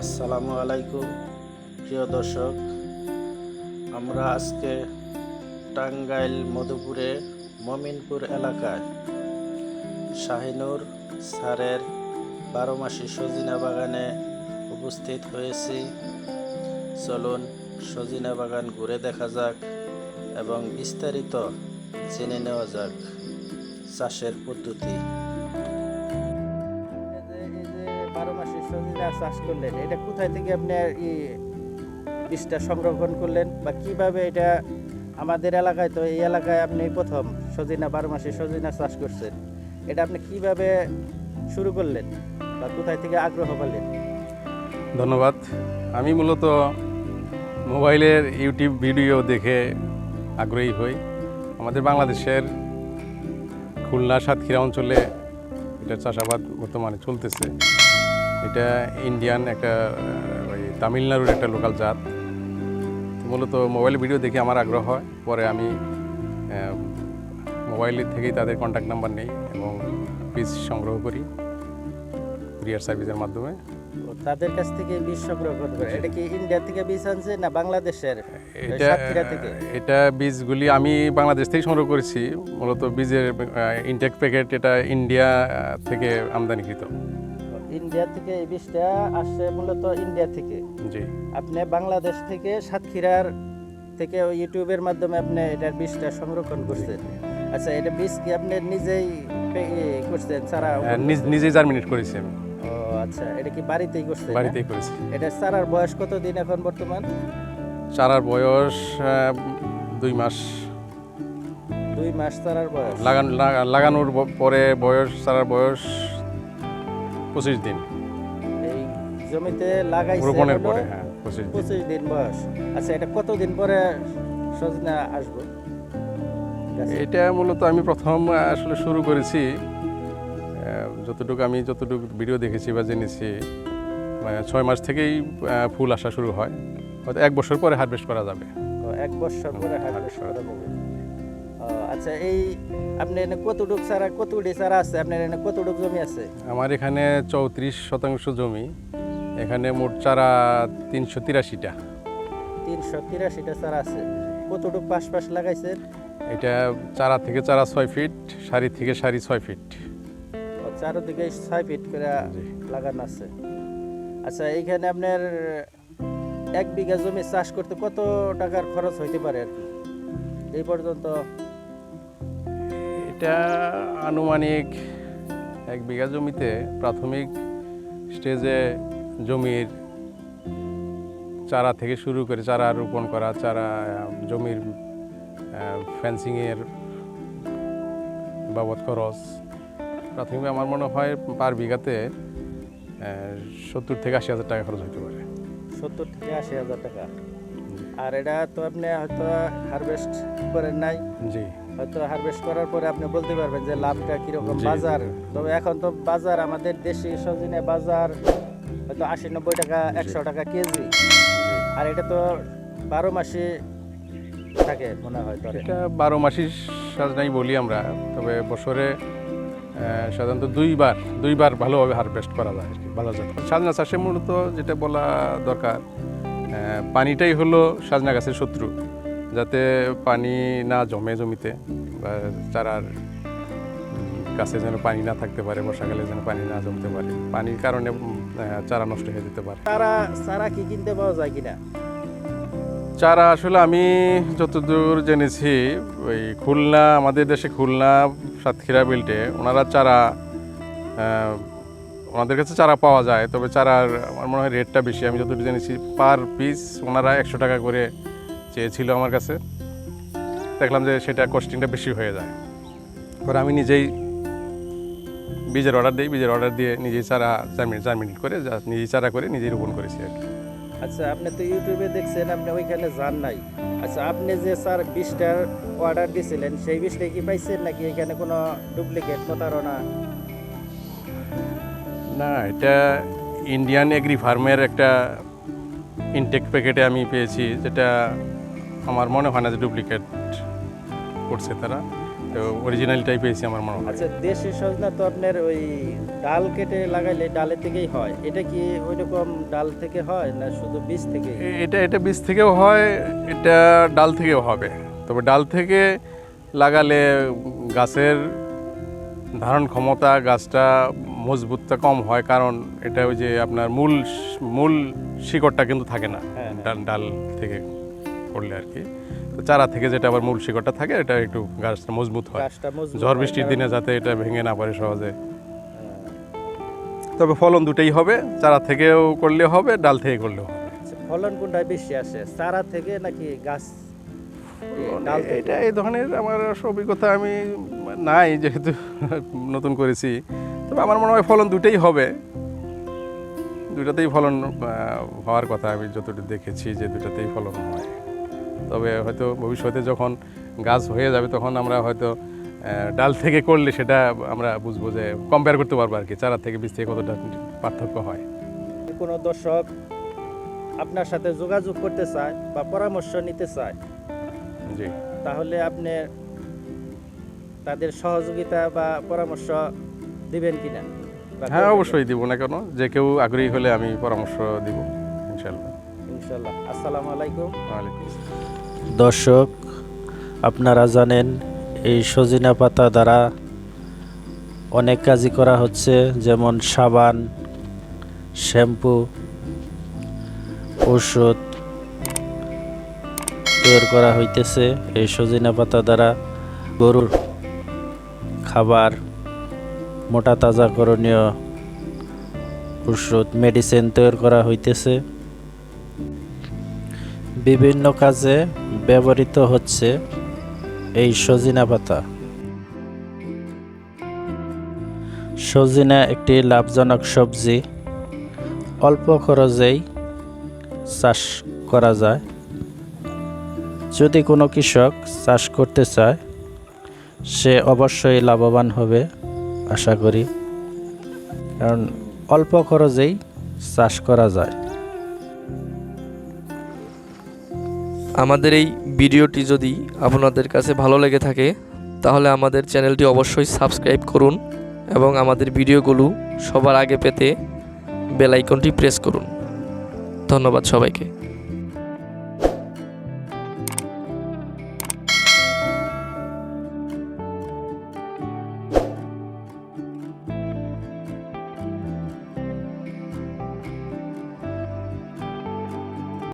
আসসালামু আলাইকুম, প্রিয় দর্শক। আমরা আজকে টাঙ্গাইল মধুপুরে মমিনপুর এলাকায় শাহিনুর স্যারের বারো মাসি সজিনা বাগানে উপস্থিত হয়েছি। চলুন সজিনা বাগান ঘুরে দেখা যাক এবং বিস্তারিত জেনে নেওয়া যাক চাষের পদ্ধতি। চাষ করলেন? এটা কোথায় থেকে আপনি এই বীজটা সংরক্ষণ করলেন? বা কীভাবে এটা আমাদের এলাকায় তো এই এলাকায় আপনি প্রথম সজিনা বারো মাসে সজিনা চাষ করছেন, এটা আপনি কীভাবে শুরু করলেন? বা কোথায় থেকে আগ্রহ পেলেন? ধন্যবাদ। আমি মূলত মোবাইলের ইউটিউব ভিডিও দেখে আগ্রহী হই। আমাদের বাংলাদেশের খুলনা সাতক্ষীরা অঞ্চলে এটা চাষাবাদ বর্তমানে চলতেছে। এটা ইন্ডিয়ান একটা ওই তামিলনাড়ুর একটা লোকাল জাত। মূলত মোবাইল ভিডিও দেখে আমার আগ্রহ হয়। পরে আমি আহ, মোবাইলের থেকেই তাদের কন্ট্যাক্ট নাম্বার নেই এবং বীজ সংগ্রহ করি কুরিয়ার সার্ভিসের মাধ্যমে। তাদের কাছ থেকে বীজ সংরক্ষণ করে এটা কি ইন্ডিয়া থেকে বীজ আনছে না বাংলাদেশের? এটা থেকে? এটা বীজগুলি আমি বাংলাদেশ থেকে সংগ্রহ করেছি। মূলত বীজের ইনটেক প্যাকেট এটা ইন্ডিয়া থেকে আমদানিকৃত। ইন্ডিয়া থেকে এই বীজটা আসছে মূলত ইন্ডিয়া থেকে। জি। আপনি বাংলাদেশ থেকে সাতক্ষীরার থেকে ইউটিউবের মাধ্যমে আপনি এটার বীজটা সংরক্ষণ করছেন। আচ্ছা এটা বীজ কি আপনি নিজেই করছেন সারা নিজ- নিজেই জার্মিনেট করেছি আমি। ও আচ্ছা এটা কি বাড়িতেই করছেন? বাড়িতেই করেছি। এটা সারার বয়স কত দিন এখন বর্তমান? চারার বয়স দুই মাস। দুই মাস চারার বয়স। লাগান লাগানোর পরে বয়স চারার বয়স পঁচিশ দিন। এই জমিতে লাগাইছে রোপণের পরে হ্যাঁ পঁচিশ দিন। পঁচিশ দিন বয়স। আচ্ছা এটা কতদিন পরে সজনা আসব? এটা মূলত আমি প্রথম আসলে শুরু করেছি। যতটুকু আমি যতটুকু ভিডিও দেখেছি বা জেনেছি মানে ছয় মাস থেকেই ফুল আসা শুরু হয়। হয়তো এক বছর পরে হারভেস্ট করা যাবে। এক বছর পরে হারভেস্ট করা যাবে। আচ্ছা এই আপনি এনে কতটুক চারা কতটি চারা আছে? আপনার এনে কতটুক জমি আছে? আমার এখানে চৌত্রিশ শতাংশ জমি। এখানে মোট চারা তিনশো তিরাশিটা। তিনশো তিরাশিটা চারা আছে। কতটুক পাশ পাশ লাগাইছেন? এটা চারা থেকে চারা ছয় ফিট সারি থেকে সারি ছয় ফিট। চারোদিকে ছয় ফিট করে লাগানো আছে। আচ্ছা এইখানে আপনার এক বিঘা জমি চাষ করতে কত টাকার খরচ হইতে পারে আর কি? এই পর্যন্ত এটা আনুমানিক এক বিঘা জমিতে প্রাথমিক স্টেজে জমির চারা থেকে শুরু করে চারা রোপণ করা চারা জমির ফেন্সিংয়ের বাবদ খরচ। প্রাথমিক আমার মনে হয় পার বিঘাতে সত্তর থেকে আশি হাজার টাকা খরচ হতে পারে। সত্তর থেকে আশি হাজার টাকা। আর এটা তো আপনি হয়তো হারভেস্ট করেন নাই। জি। হয়তো হারভেস্ট করার পরে আপনি বলতে পারবেন যে লাভটা কীরকম বাজার। তবে এখন তো বাজার আমাদের দেশি সজনে বাজার হয়তো আশি নব্বই টাকা একশো টাকা কেজি। আর এটা তো বারো মাসে থাকে মনে হয় ধরে এটা বারো মাসি সাজনাই বলি আমরা তবে বছরে সাধারণত দুইবার দুইবার ভালোভাবে হারভেস্ট করা যায় আর কি ভালো যায়। সাজনা চাষে মূলত যেটা বলা দরকার পানিটাই হলো সাজনা গাছের শত্রু। যাতে পানি না জমে জমিতে বা চারার গাছে যেন পানি না থাকতে পারে বর্ষাকালে যেন পানি না জমতে পারে। পানির কারণে চারা নষ্ট হয়ে যেতে পারে। তারা চারা কি কিনতে পাওয়া যায় কিনা? চারা আসলে আমি যতদূর জেনেছি ওই খুলনা আমাদের দেশে খুলনা সাতক্ষীরা বেল্টে ওনারা চারা ওনাদের কাছে চারা পাওয়া যায়। তবে চারার আমার মনে হয় রেটটা বেশি। আমি যতদূর জেনেছি পার পিস ওনারা একশো টাকা করে চেয়েছিল আমার কাছে। দেখলাম যে সেটা কস্টিংটা বেশি হয়ে যায়। পরে আমি নিজেই বীজের অর্ডার দিই বীজের অর্ডার দিয়ে নিজেই চারা জার্মিনেট জার্মিনেট করে নিজেই চারা করে নিজেই রোপণ করেছি আর কি। আচ্ছা আপনি তো ইউটিউবে দেখছেন আপনি ওইখানে যান নাই। আচ্ছা আপনি যে স্যার বীজটার অর্ডার দিয়েছিলেন সেই বীজটা কি পাইছেন নাকি এখানে কোনো ডুপ্লিকেট প্রতারণা? না এটা ইন্ডিয়ান এগ্রি ফার্মের একটা ইনটেক প্যাকেটে আমি পেয়েছি যেটা আমার মনে হয় না যে ডুপ্লিকেট করছে তারা। তো অরিজিনালটাই পেয়েছি আমার মনে হয়। আচ্ছা দেশি সজনা তো আপনার ওই ডাল কেটে লাগাইলে ডালের থেকেই হয়। এটা কি ওই রকম ডাল থেকে হয় না শুধু বীজ থেকে এটা এটা বীজ থেকেও হয় এটা ডাল থেকেও হবে। তবে ডাল থেকে লাগালে গাছের ধারণ ক্ষমতা গাছটা মজবুতটা কম হয় কারণ এটা ওই যে আপনার মূল মূল শিকড়টা কিন্তু থাকে না হ্যাঁ, ডাল ডাল থেকে। করলে আর কি। তো চারা থেকে যেটা আবার মূল শিকড়টা থাকে এটা একটু গাছটা মজবুত হয়। ঝড় বৃষ্টির দিনে যাতে এটা ভেঙে না পড়ে সহজে। হ্যাঁ। তবে ফলন দুটেই হবে চারা থেকেও করলে হবে ডাল থেকে করলেও হবে। আচ্ছা, ফলন কোনটায় বেশি আসে চারা থেকে নাকি গাছ? এটা এই ধরনের আমার অভিজ্ঞতা আমি নাই যেহেতু নতুন করেছি। তবে আমার মনে হয় ফলন দুটেই হবে। দুটাতেই ফলন হওয়ার কথা আমি যতটুকু দেখেছি যে দুটাতেই ফলন হয়। তবে হয়তো ভবিষ্যতে যখন গাছ হয়ে যাবে তখন আমরা হয়তো ডাল থেকে করলে সেটা আমরা বুঝব যে কম্পেয়ার করতে পারব আর কি চারা থেকে বীজ থেকে কতটা পার্থক্য হয়। কোনো দর্শক আপনার সাথে যোগাযোগ করতে চায় বা পরামর্শ নিতে চায় জি। তাহলে আপনি তাদের সহযোগিতা বা পরামর্শ দিবেন কিনা? হ্যাঁ অবশ্যই দিব না কেন যে কেউ আগ্রহী হলে আমি পরামর্শ দিব ইনশাল্লাহ? ইনশাল্লাহ আসসালামু আলাইকুম। দর্শক আপনারা জানেন এই সজিনা পাতা দ্বারা অনেক কাজই করা হচ্ছে যেমন সাবান শ্যাম্পু ওষুধ তৈরি করা হইতেছে এই সজিনা পাতা দ্বারা। গরুর খাবার মোটা তাজা করণীয় ওষুধ মেডিসিন তৈরি করা হইতেছে। বিভিন্ন কাজে ব্যবহৃত হচ্ছে এই সজিনা পাতা। সজিনা একটি লাভজনক সবজি। অল্প খরচেই চাষ করা যায়। যদি কোনো কৃষক চাষ করতে চায়, সে অবশ্যই লাভবান হবে, আশা করি। কারণ অল্প খরচেই চাষ করা যায়। আমাদের এই ভিডিওটি যদি আপনাদের কাছে ভালো লেগে থাকে, তাহলে আমাদের চ্যানেলটি অবশ্যই সাবস্ক্রাইব করুন এবং আমাদের ভিডিওগুলো সবার আগে পেতে বেলাইকনটি প্রেস করুন। ধন্যবাদ সবাইকে।